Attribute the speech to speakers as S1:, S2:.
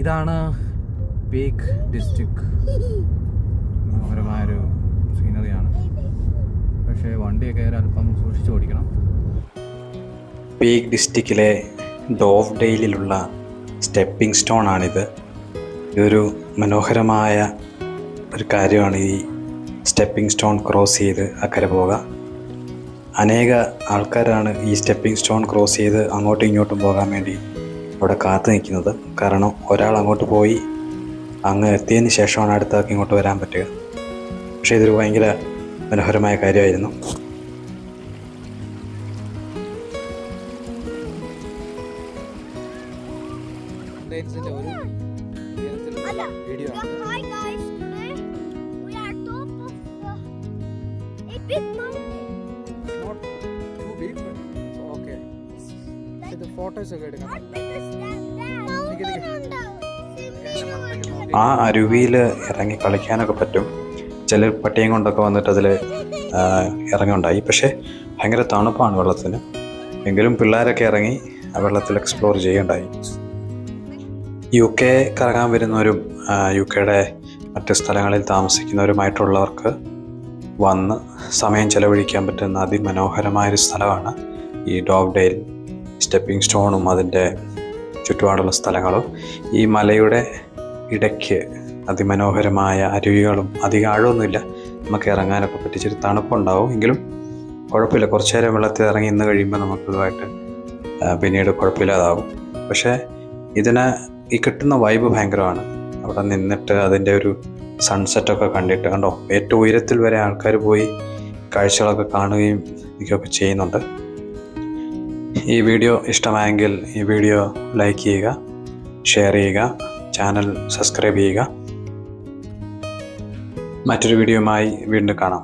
S1: ഇതാണ് peak district മനോഹരമായൊരു സീനറിയാണ് പക്ഷേ വണ്ടിയൊക്കെ അല്പം സൂക്ഷിച്ചു ഓടിക്കണം.
S2: പീക്ക് ഡിസ്ട്രിക്റ്റിലെ ഡോവ് ഡെയിലുള്ള സ്റ്റെപ്പിംഗ് സ്റ്റോൺ ആണിത്. ഇതൊരു മനോഹരമായ ഒരു കാര്യമാണ് ഈ സ്റ്റെപ്പിംഗ് സ്റ്റോൺ ക്രോസ് ചെയ്ത് അക്കരെ പോവുക. അനേക ആൾക്കാരാണ് ഈ സ്റ്റെപ്പിംഗ് സ്റ്റോൺ ക്രോസ് ചെയ്ത് അങ്ങോട്ടും ഇങ്ങോട്ടും പോകാൻ വേണ്ടി അവിടെ കാത്തു നിൽക്കുന്നത്. കാരണം ഒരാൾ അങ്ങോട്ട് പോയി അങ്ങ് എത്തിയതിന് ശേഷമാണ് അടുത്താൾക്ക് ഇങ്ങോട്ട് വരാൻ പറ്റുക. പക്ഷേ ഇതൊരു ഭയങ്കര മനോഹരമായ കാര്യമായിരുന്നു.
S1: വീഡിയോ ആണ്.
S3: Swimming എടുക്കാം
S2: ആ അരുവിയിൽ ഇറങ്ങി കളിക്കാനൊക്കെ പറ്റും. ചിലർ പട്ടിയും കൊണ്ടൊക്കെ വന്നിട്ട് അതിൽ ഇറങ്ങുണ്ടായി പക്ഷേ ഭയങ്കര തണുപ്പാണ് വെള്ളത്തിന്. എങ്കിലും പിള്ളേരൊക്കെ ഇറങ്ങി ആ വെള്ളത്തിൽ എക്സ്പ്ലോർ ചെയ്യുകയുണ്ടായി. യു കെ കറങ്ങാൻ വരുന്നവരും യു കെയുടെ മറ്റ് സ്ഥലങ്ങളിൽ താമസിക്കുന്നവരുമായിട്ടുള്ളവർക്ക് വന്ന് സമയം ചെലവഴിക്കാൻ പറ്റുന്ന അതിമനോഹരമായൊരു സ്ഥലമാണ് ഈ ഡോഗ്ഡെയിൽ. സ്റ്റെപ്പിംഗ് സ്റ്റോണും അതിന്റെ ചുറ്റുപാടുള്ള സ്ഥലങ്ങളും. ഈ മലയുടെ ഇടയ്ക്ക് അതിമനോഹരമായ അരുവികളും അധികം ആഴമൊന്നുമില്ല. നമുക്ക് ഇറങ്ങാനൊക്കെ പറ്റിച്ചൊരു തണുപ്പുണ്ടാവും എങ്കിലും കുഴപ്പമില്ല. കുറച്ച് നേരം വെള്ളത്തിൽ ഇറങ്ങി ഇന്ന് കഴിയുമ്പോൾ നമുക്കിതുമായിട്ട് പിന്നീട് കുഴപ്പമില്ലാതാവും പക്ഷേ ഇതിന് ഈ കിട്ടുന്ന വൈബ് ഭയങ്കരമാണ്. അവിടെ നിന്നിട്ട് അതിന്റെ ഒരു സൺസെറ്റൊക്കെ കണ്ടിട്ട് കണ്ടോ? ഏറ്റവും ഉയരത്തിൽ വരെ ആൾക്കാർ പോയി കാഴ്ചകളൊക്കെ കാണുകയും ഇതൊക്കെ ചെയ്യുന്നുണ്ട്. ഈ വീഡിയോ ഇഷ്ടമായെങ്കിൽ ഈ വീഡിയോ ലൈക്ക് ചെയ്യുക ഷെയർ ചെയ്യുക ചാനൽ സബ്സ്ക്രൈബ് ചെയ്യുക. മറ്റൊരു വീഡിയോയുമായി വീണ്ടും കാണാം.